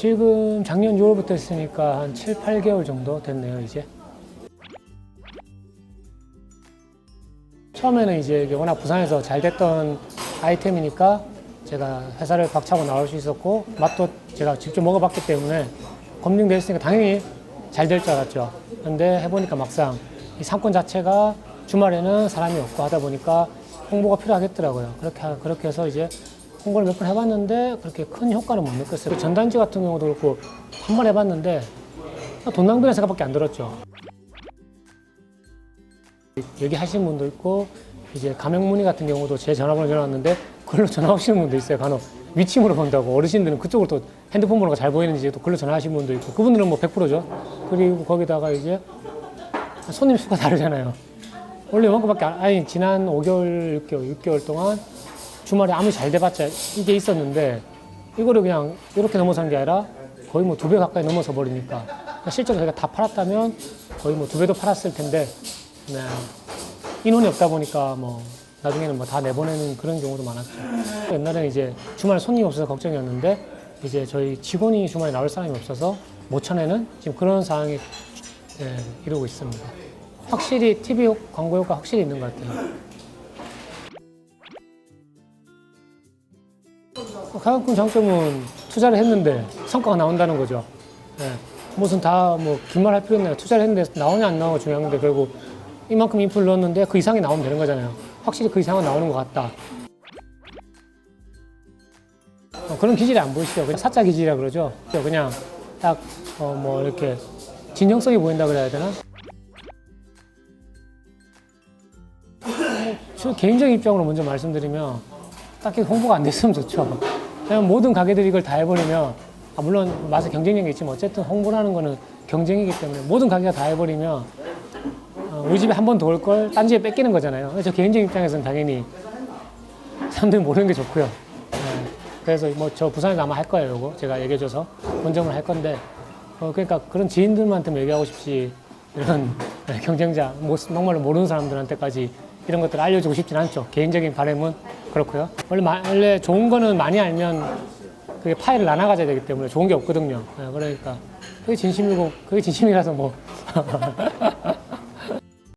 지금 작년 6월부터 했으니까 한 7, 8개월 정도 됐네요, 이제. 처음에는 이제 워낙 부산에서 잘 됐던 아이템이니까 제가 회사를 박차고 나올 수 있었고 맛도 제가 직접 먹어봤기 때문에 검증돼 있으니까 당연히 잘 될 줄 알았죠. 근데 해보니까 막상 이 상권 자체가 주말에는 사람이 없고 하다 보니까 홍보가 필요하겠더라고요. 그렇게 하- 그렇게 해서 이제 홍보를 몇 번 해봤는데 그렇게 큰 효과는 못 느꼈어요. 전단지 같은 경우도 그렇고 한 번 해봤는데 돈 낭비라는 생각밖에 안 들었죠. 얘기하시는 분도 있고 이제 가맹문의 같은 경우도 제 전화번호 전화왔는데 그걸로 전화 오시는 분도 있어요. 간혹 위치 물어본다고 어르신들은 그쪽으로 또 핸드폰 번호가 잘 보이는지 또 글로 전화하시는 분도 있고 그분들은 뭐 100%죠. 그리고 거기다가 이제 손님 수가 다르잖아요. 원래 이만큼밖에 안, 아니 지난 5개월, 6개월, 6개월 동안 주말에 아무리 잘 돼봤자 이게 있었는데 이거를 그냥 이렇게 넘어선 게 아니라 거의 뭐 두 배 가까이 넘어서 버리니까 실제로 저희가 다 팔았다면 거의 뭐 두 배도 팔았을 텐데 네. 인원이 없다 보니까 뭐 나중에는 뭐 다 내보내는 그런 경우도 많았죠. 옛날에는 이제 주말에 손님이 없어서 걱정이었는데 이제 저희 직원이 주말에 나올 사람이 없어서 못 쳐내는 지금 그런 상황이 예, 이루고 있습니다. 확실히 TV 효- 광고 효과 확실히 있는 것 같아요. 가장 큰 장점은 투자를 했는데 성과가 나온다는 거죠. 예. 무슨 다 뭐 긴말 할 필요 없나요? 투자를 했는데 나오냐 안 나오냐 중요한 건데 결국 이만큼 인풋을 넣었는데 그 이상이 나오면 되는 거잖아요. 확실히 그 이상은 나오는 것 같다. 어, 그런 기질이 안 보이시죠? 그냥 사짜 기질이라 그러죠. 그냥 딱 어, 뭐 이렇게 진정성이 보인다 그래야 되나? 어, 저 개인적인 입장으로 먼저 말씀드리면 딱히 홍보가 안 됐으면 좋죠. 그냥 모든 가게들이 이걸 다 해버리면 아, 물론 맛의 경쟁력이 있지만 어쨌든 홍보라는 거는 경쟁이기 때문에 모든 가게가 다 해버리면 어, 우리 집에 한 번 더 올 걸 딴 집에 뺏기는 거잖아요. 저 개인적인 입장에서는 당연히 사람들이 모르는 게 좋고요. 네. 그래서 뭐 저 부산에서 아마 할 거예요. 이거 제가 얘기해줘서 본점을 할 건데 어, 그러니까 그런 지인들한테 얘기하고 싶지 이런 경쟁자 뭐, 정말로 모르는 사람들한테까지 이런 것들을 알려주고 싶진 않죠. 개인적인 바람은 그렇고요. 원래, 마- 원래 좋은 거는 많이 알면 그게 파일을 나눠 가져야 되기 때문에 좋은 게 없거든요. 네, 그러니까 그게 진심이고 그게 진심이라서 뭐